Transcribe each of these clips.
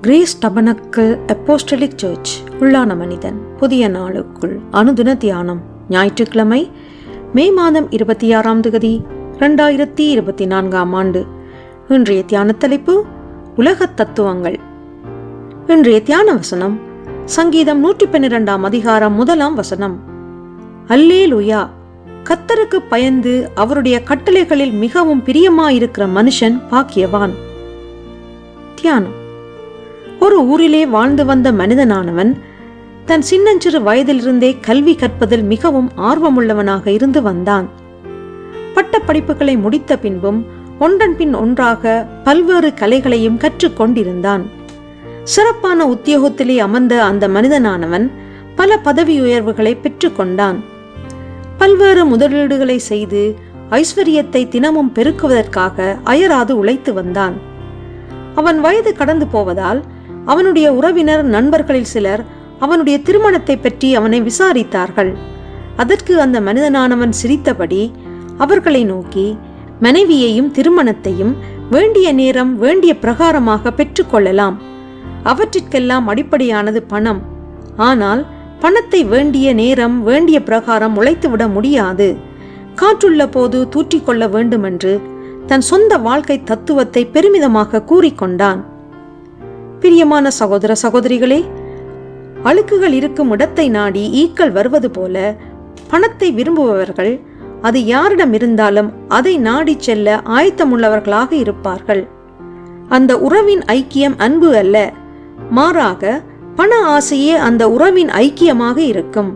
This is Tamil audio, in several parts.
கிரேஸ் டபனக்கல் அப்போஸ்டலிக் சர்ச் உள்ளான மனிதன். புதிய நாளுக்குள் அனுதின தியானம் ஞாயிற்றுக்கிழமை மே மாதம் இருபத்தி ஆறாம் தேதி ரெண்டாயிரத்தி இருபத்தி நான்காம் ஆண்டு. இன்றைய தியான தலைப்பு உலக தத்துவங்கள். இன்றைய தியான வசனம் சங்கீதம் நூற்றி பன்னிரெண்டாம் அதிகாரம் முதலாம் வசனம். அல்லேலுயா! கத்தருக்கு பயந்து அவருடைய கட்டளைகளில் மிகவும் பிரியமாயிருக்கிற மனுஷன் பாக்கியவான். தியானம். ஒரு ஊரிலே வாழ்ந்து வந்த மனிதனானவன் தன் சின்னஞ்சிறு வயதிலிருந்தே கல்வி கற்பதில் மிகவும் ஆர்வமுள்ளவனாக இருந்து வந்தான். பட்ட படிப்புகளை முடித்த பின்பும் ஒன்றன் பின் ஒன்றாக பல்வேறு கலைகளையும் கற்றுக்கொண்டிருந்தான் சிறப்பான உத்தியோகத்திலே அமர்ந்த அந்த மனிதனானவன் பல பதவி உயர்வுகளை பெற்றுக்கொண்டான் பல்வேறு முதலீடுகளை செய்து ஐஸ்வர்யத்தை தினமும் பெருக்குவதற்காக அயராது உழைத்து வந்தான். அவன் வயது கடந்து போவதால் அவனுடைய உறவினர் நண்பர்களில் சிலர் அவனுடைய திருமணத்தை பற்றி அவனை விசாரித்தார்கள். அதற்கு அந்த மனிதனானவன் சிரித்தபடி அவர்களை நோக்கி மனைவியையும் திருமணத்தையும் வேண்டிய நேரம் வேண்டிய பிரகாரமாக பெற்றுக்கொள்ளலாம் அவற்றிற்கெல்லாம் அடிப்படையானது பணம். ஆனால் பணத்தை வேண்டிய நேரம் வேண்டிய பிரகாரம் உழைத்துவிட முடியாது. காற்றுள்ள போது தூற்றிக்கொள்ள வேண்டுமென்று தன் சொந்த வாழ்க்கை தத்துவத்தை பெருமிதமாக கூறிக்கொண்டான் பிரியமான சகோதர சகோதரிகளே அழுக்குகள் இருக்கும் இடத்தை நாடி ஈக்கள் வருவது போல பணத்தை விரும்புபவர்கள் அது யாரிடம் இருந்தாலும் அதை நாடிச் செல்ல ஆயத்தமுள்ளவர்களாக இருப்பார்கள். அந்த உறவின் ஐக்கியம் அன்பு அல்ல மாறாக பண ஆசையே அந்த உறவின் ஐக்கியமாக இருக்கும்.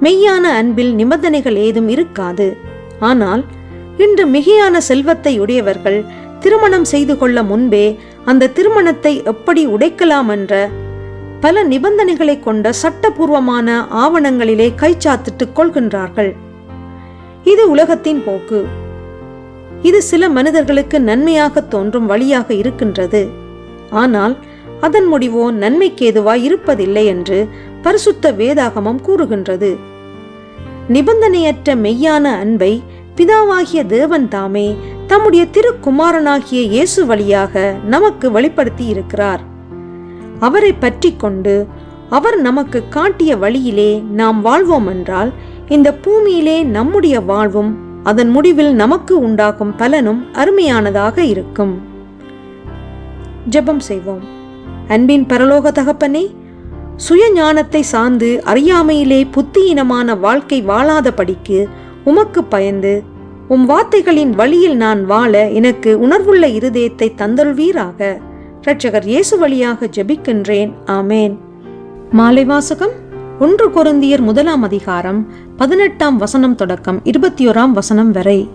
மெய்யான அன்பில் நிபந்தனைகள் ஏதும் இருக்காது ஆனால் இன்று மிகையான செல்வத்தை உடையவர்கள் திருமணம் செய்து கொள்ள முன்பே அந்த திருமணத்தை எப்படி உடைக்கலாம் என்ற பல நிபந்தனைகளை கொண்ட சட்டபூர்வமான ஆவணங்களிலே கைச்சாத்திட்டுக் கொள்கின்றார்கள். இது உலகத்தின் போக்கு. இது சில மனிதர்களுக்கு நன்மையாக தோன்றும் வழியாக இருக்கின்றது. ஆனால் அதன் முடிவோ நன்மைக்கேதுவாய் இருப்பதில்லை என்று பரிசுத்த வேதாகமம் கூறுகின்றது. நிபந்தனையற்ற மெய்யான அன்பை பிதாவாகிய தேவன் தாமே தம்முடைய திருக்குமாரனாகிய இயேசு வழியாக நமக்கு வெளிப்படுத்தி இருக்கிறார் அவரை பற்றி கொண்டு அவர் நமக்கு காட்டிய வழியிலே நாம் வாழ்வோம் என்றால் இந்த பூமியிலே நம்முடைய வாழ்வும் அதன் முடிவில் நமக்கு உண்டாகும் பலனும் அருமையானதாக இருக்கும். ஜெபம் செய்வோம். அன்பின் பரலோக தகப்பனே சுய ஞானத்தை சார்ந்து அறியாமையிலே புத்தியினமான வாழ்க்கை வாழாதபடிக்கு உமக்கு பயந்து உம் வார்த்தைகளின் வழியில் நான் வாழ எனக்கு உணர்வுள்ள இருதயத்தை தந்தருள்வீராக. இரட்சகர் இயேசு வழியாக ஜெபிக்கின்றேன். ஆமேன். மாலை வாசகம் ஒன்று கொருந்தியர் முதலாம் அதிகாரம் பதினெட்டாம் வசனம் தொடக்கம் இருபத்தி ஓராம் வசனம் வரை.